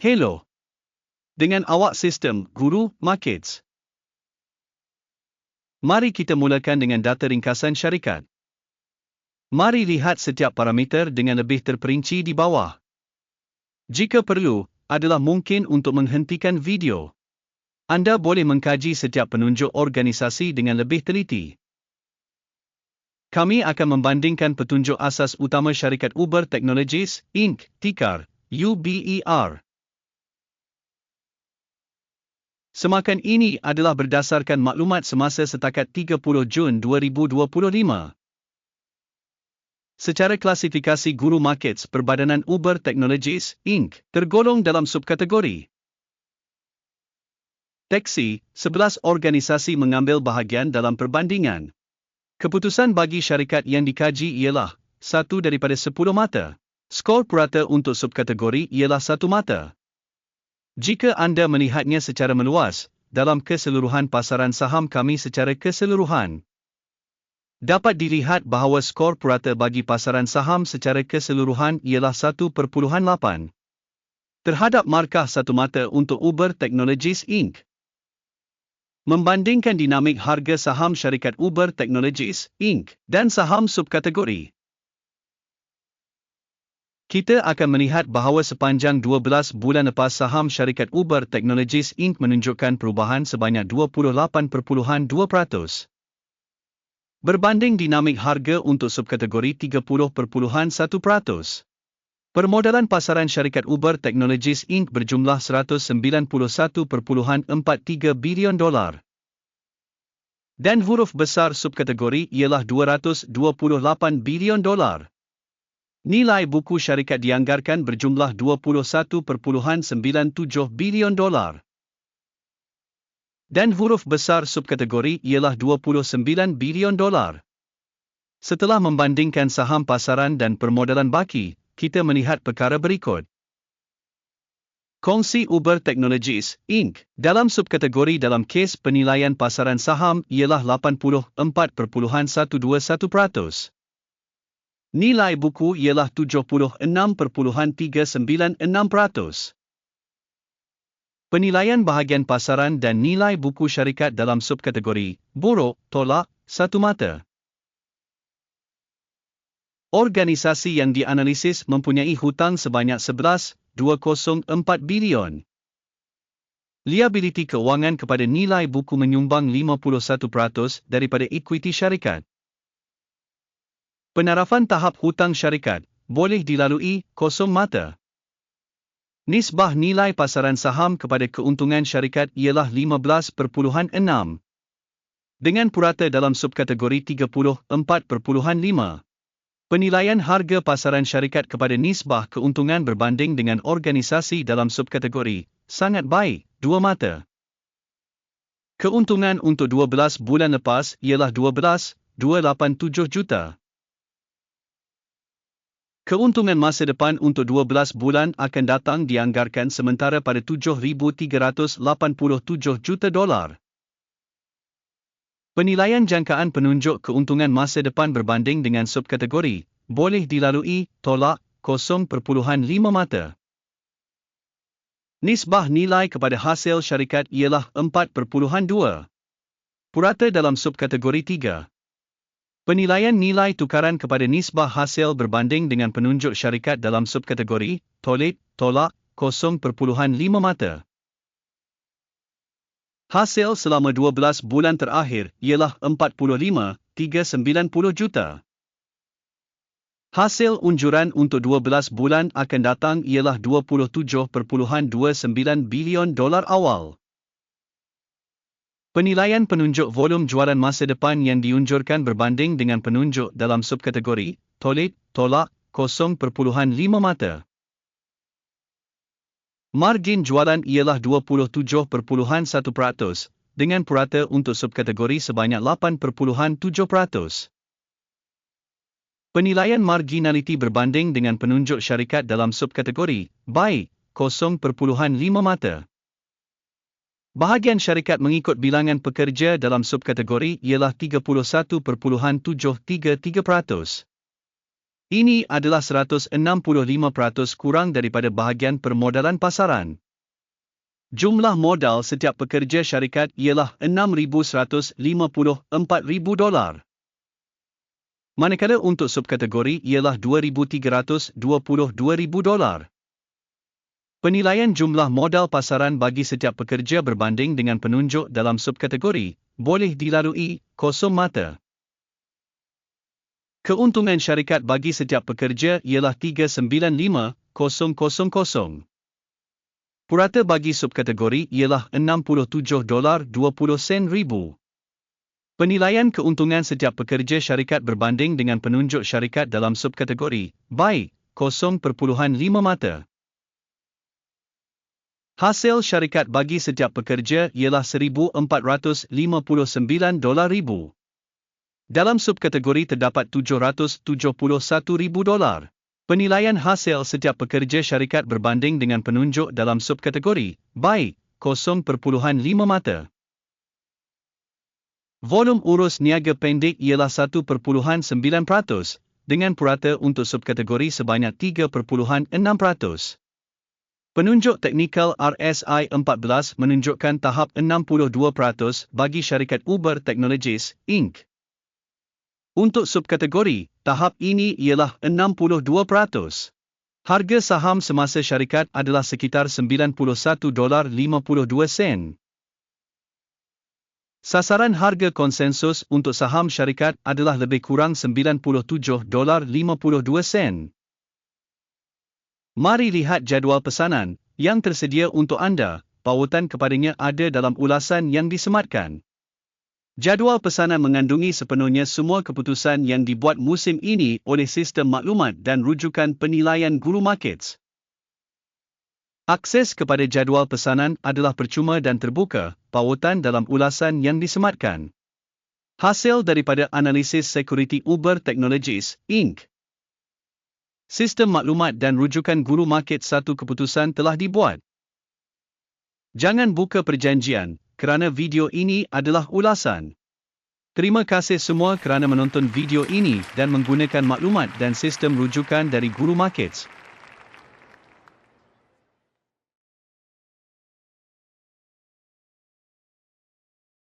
Hello. Dengan awak sistem Guru Markets. Mari kita mulakan dengan data ringkasan syarikat. Mari lihat setiap parameter dengan lebih terperinci di bawah. Jika perlu, adalah mungkin untuk menghentikan video. Anda boleh mengkaji setiap penunjuk organisasi dengan lebih teliti. Kami akan membandingkan petunjuk asas utama syarikat Uber Technologies, Inc., tikar, UBER. Semakan ini adalah berdasarkan maklumat semasa setakat 30 Jun 2025. Secara klasifikasi Guru Markets Perbadanan Uber Technologies, Inc. tergolong dalam subkategori. Teksi, 11 organisasi mengambil bahagian dalam perbandingan. Keputusan bagi syarikat yang dikaji ialah satu daripada 10 mata. Skor purata untuk subkategori ialah satu mata. Jika anda melihatnya secara meluas, dalam keseluruhan pasaran saham kami secara keseluruhan, dapat dilihat bahawa skor purata bagi pasaran saham secara keseluruhan ialah 1.8. Terhadap markah satu mata untuk Uber Technologies Inc. Membandingkan dinamik harga saham syarikat Uber Technologies, Inc. dan saham subkategori. Kita akan melihat bahawa sepanjang 12 bulan lepas saham syarikat Uber Technologies Inc. menunjukkan perubahan sebanyak 28.2%. Berbanding dinamik harga untuk subkategori 30.1%. Permodalan pasaran syarikat Uber Technologies Inc. berjumlah 191.43 bilion dolar. Dan huruf besar subkategori ialah 228 bilion dolar. Nilai buku syarikat dianggarkan berjumlah 21.97 bilion dolar. Dan huruf besar subkategori ialah 29 bilion dolar. Setelah membandingkan saham pasaran dan permodalan baki, kita melihat perkara berikut. Kongsi Uber Technologies, Inc. dalam subkategori dalam kes penilaian pasaran saham ialah 84.121%. Nilai buku ialah 76.396%. Penilaian bahagian pasaran dan nilai buku syarikat dalam subkategori, buruk, tolak, satu mata. Organisasi yang dianalisis mempunyai hutang sebanyak 11.204 bilion. Liability kewangan kepada nilai buku menyumbang 51% daripada ekuiti syarikat. Penarafan tahap hutang syarikat boleh dilalui kosong mata. Nisbah nilai pasaran saham kepada keuntungan syarikat ialah 15.6. Dengan purata dalam subkategori 34.5. Penilaian harga pasaran syarikat kepada nisbah keuntungan berbanding dengan organisasi dalam subkategori sangat baik, dua mata. Keuntungan untuk 12 bulan lepas ialah 12.287 juta. Keuntungan masa depan untuk 12 bulan akan datang dianggarkan sementara pada 7,387 juta dolar. Penilaian jangkaan penunjuk keuntungan masa depan berbanding dengan subkategori boleh dilalui tolak 0.5 mata. Nisbah nilai kepada hasil syarikat ialah 4.2. Purata dalam subkategori 3. Penilaian nilai tukaran kepada nisbah hasil berbanding dengan penunjuk syarikat dalam subkategori tolit tolak 0.5 mata. Hasil selama 12 bulan terakhir ialah 45.390 juta. Hasil unjuran untuk 12 bulan akan datang ialah 27.29 bilion dolar awal. Penilaian penunjuk volum jualan masa depan yang diunjurkan berbanding dengan penunjuk dalam subkategori tolit tolak 0.5 mata. Margin jualan ialah 27.1% dengan purata untuk subkategori sebanyak 8.7%. Penilaian marginaliti berbanding dengan penunjuk syarikat dalam subkategori baik 0.5 mata. Bahagian syarikat mengikut bilangan pekerja dalam subkategori ialah 31.733%. Ini adalah 165% kurang daripada bahagian permodalan pasaran. Jumlah modal setiap pekerja syarikat ialah 6,154,000 dolar. Manakala untuk subkategori ialah 2,322,000 dolar. Penilaian jumlah modal pasaran bagi setiap pekerja berbanding dengan penunjuk dalam subkategori boleh dilalui kosong mata. Keuntungan syarikat bagi setiap pekerja ialah 395,000. Purata bagi subkategori ialah 67 dolar 20 sen ribu. Penilaian keuntungan setiap pekerja syarikat berbanding dengan penunjuk syarikat dalam subkategori baik 0.5 mata. Hasil syarikat bagi setiap pekerja ialah 1459 dolar ribu. Dalam subkategori terdapat 771,000 dolar. Penilaian hasil setiap pekerja syarikat berbanding dengan penunjuk dalam subkategori baik 0.5 mata. Volum urus niaga pendek ialah 1.9% dengan purata untuk subkategori sebanyak 3.6%. Penunjuk teknikal RSI 14 menunjukkan tahap 62% bagi syarikat Uber Technologies, Inc. Untuk subkategori, tahap ini ialah 62%. Harga saham semasa syarikat adalah sekitar 91 dolar 52 sen. Sasaran harga konsensus untuk saham syarikat adalah lebih kurang 97 dolar 52 sen. Mari lihat jadual pesanan yang tersedia untuk anda. Pautan kepadanya ada dalam ulasan yang disematkan. Jadual pesanan mengandungi sepenuhnya semua keputusan yang dibuat musim ini oleh sistem maklumat dan rujukan penilaian guru markets. Akses kepada jadual pesanan adalah percuma dan terbuka, pautan dalam ulasan yang disematkan. Hasil daripada analisis sekuriti Uber Technologies, Inc. Sistem maklumat dan rujukan guru market satu keputusan telah dibuat. Jangan buka perjanjian, kerana video ini adalah ulasan. Terima kasih semua kerana menonton video ini dan menggunakan maklumat dan sistem rujukan dari Guru Markets.